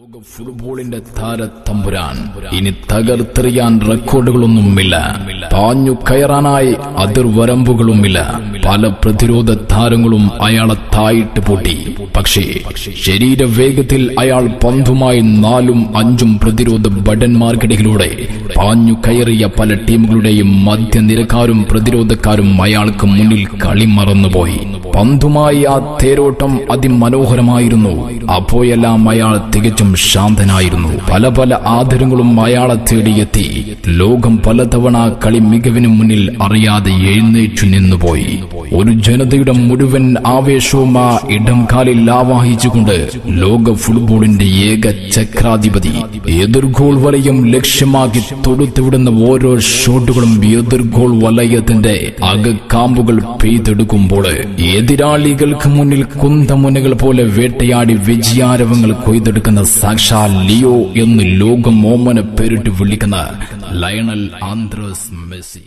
ലോക ഫുട്ബോളിന്റെ താരത്തമ്പുരാൻ ഇനി തകർത്തെറിയാൻ റെക്കോർഡുകളൊന്നുമില്ല പാഞ്ഞു കയറാനായി അതിർവരമ്പുകളുമില്ല പല പ്രതിരോധ താരങ്ങളും അയാളെ തായിട്ട് പൂട്ടി. പക്ഷേ ശരീരവേഗത്തിൽ അയാൾ പന്തുമായി നാലും അഞ്ചും പ്രതിരോധ ഭടന്മാർക്കിടയിലൂടെ പാഞ്ഞു കയറിയ പല ടീമുകളുടെയും മധ്യനിരക്കാരും പ്രതിരോധക്കാരും അയാൾക്ക് മുന്നിൽ കളിമറന്നുപോയി. പന്തുമായി ആ തേരോട്ടം അതിമനോഹരമായിരുന്നു. അപ്പോയെല്ലാം അയാൾ തികച്ചും ശാന്തനായിരുന്നു. പല പല ആദരങ്ങളും അയാളെ തേടിയെത്തി. ലോകം പലതവണ കളി മികവിന് മുന്നിൽ അറിയാതെ എഴുന്നേറ്റു നിന്നുപോയി. ഒരു ജനതയുടെ മുഴുവൻ ആവേശവും ആ ഇടം കാലിൽ ആവാഹിച്ചുകൊണ്ട് ലോക ഫുട്ബോളിന്റെ ഏക ചക്രാധിപതി എതിർ ഗോൾ വലയം ലക്ഷ്യമാക്കി തൊടുത്തുവിടുന്ന ഓരോ ഷോട്ടുകളും എതിർ ഗോൾ വലയത്തിന്റെ അകക്കാമ്പുകൾ പെയ്തെടുക്കുമ്പോൾ എതിരാളികൾക്ക് മുന്നിൽ കുന്തമുനകൾ പോലെ വേട്ടയാടി വിജയാരവങ്ങൾ കൊയ്തെടുക്കുന്ന സാക്ഷാൽ ലിയോ എന്ന് ലോകം ഓമന പേരിട്ട് വിളിക്കുന്ന ലയണൽ ആന്ദ്രസ് മെസ്സി.